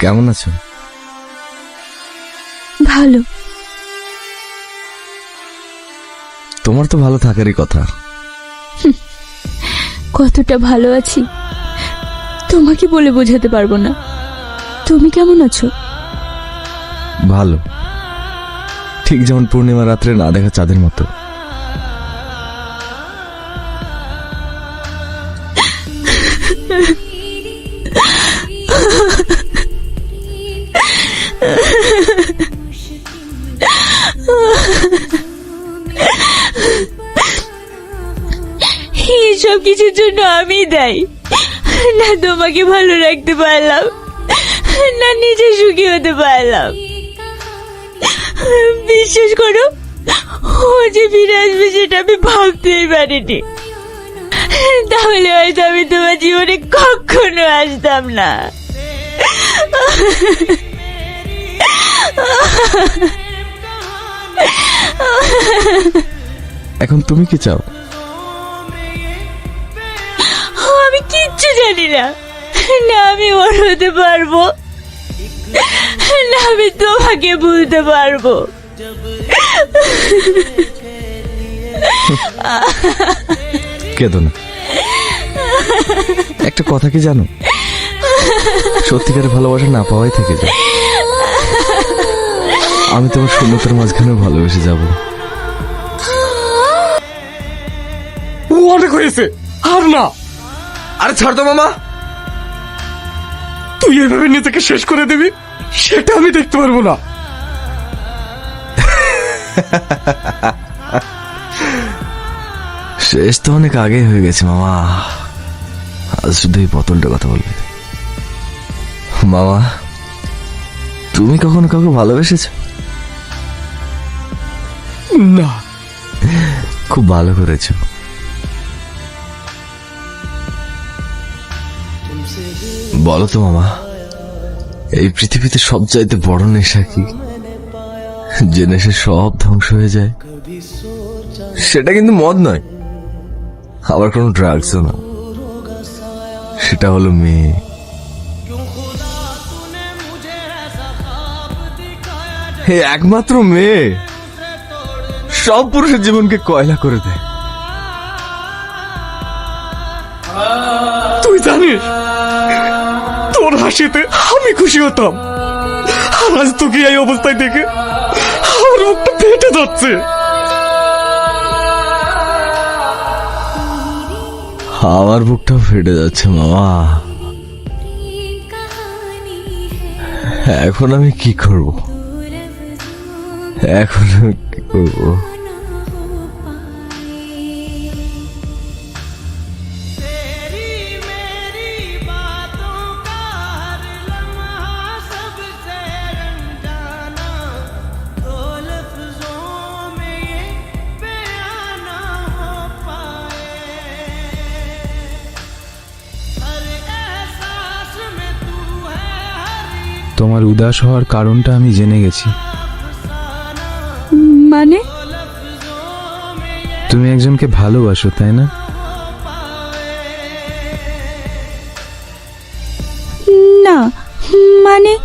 কেমন আছো? ভালো। তোমার তো ভালো থাকারই কথা। কতটা ভালো আছি। তোমাকে বলে বোঝাতে পারব না। তুমি কেমন আছো? ভালো। ঠিক যেমন পূর্ণিমা রাত্রে না দেখা চাঁদের মতো। এইসব কিছুর জন্য আমি দায়ী। না তোমাকে ভালো রাখতে পারলাম, না নিজে সুখী হতে পারলাম। বিশ্বাস করো, ও যে ফিরে আসবে সেটা আমি ভাবতেই পারিনি। তাহলে হয়তো আমি তোমার জীবনে কখনো আসতাম না। এখন তুমি কি চাও? কিচ্ছু জানি না। না আমি ওর হতে পারব। না আমি তোমাকে ভুলতে পারব। কেঁদো না। একটা কথা কি জানো? সত্যিকারের ভালোবাসা না পাওয়াই থেকে যায়। আমি তোমার শূন্যতার মাঝখানে ভালোবেসে যাব। অনেক হয়েছে। আর না। আরে ছাড় তো মামা। তুই এভাবে নিজেকে শেষ করে দিবি সেটা আমি দেখতে পারব না। শেষ তো অনেক আগে হয়ে গেছে মামা। আজ শুধু এই বোতলটা কথা বলবে। মামা তুমি কখনো কাউকে ভালোবেসেছ? না। খুব ভালো করেছ। বলো তো মামা, এই পৃথিবীতে সব চাইতে বড় নেশা কি? যে নেশা সব ধ্বংস হয়ে যায়। সেটা কিন্তু মদ নয়, আবার কোনো ড্রাগসও না। সেটা হলো মেয়ে। হে একমাত্র মেয়ে, সব পুরুষের জীবনকে কয়লা করে দেয়। তুই জানিস তোর হাসিতে আমি খুশি হতাম। আর আজ তোকে এই অবস্থায় দেখে আমার মুখটা ফেটে যাচ্ছে। আমার বুকটাও ফেটে যাচ্ছে, মামা। এখন আমি কি করব? এখন আমি কি করব? তোমার উদাস হওয়ার কারণটা আমি জেনে গেছি। মানে? তুমি একজনকে ভালোবাসো তাই না? না মানে?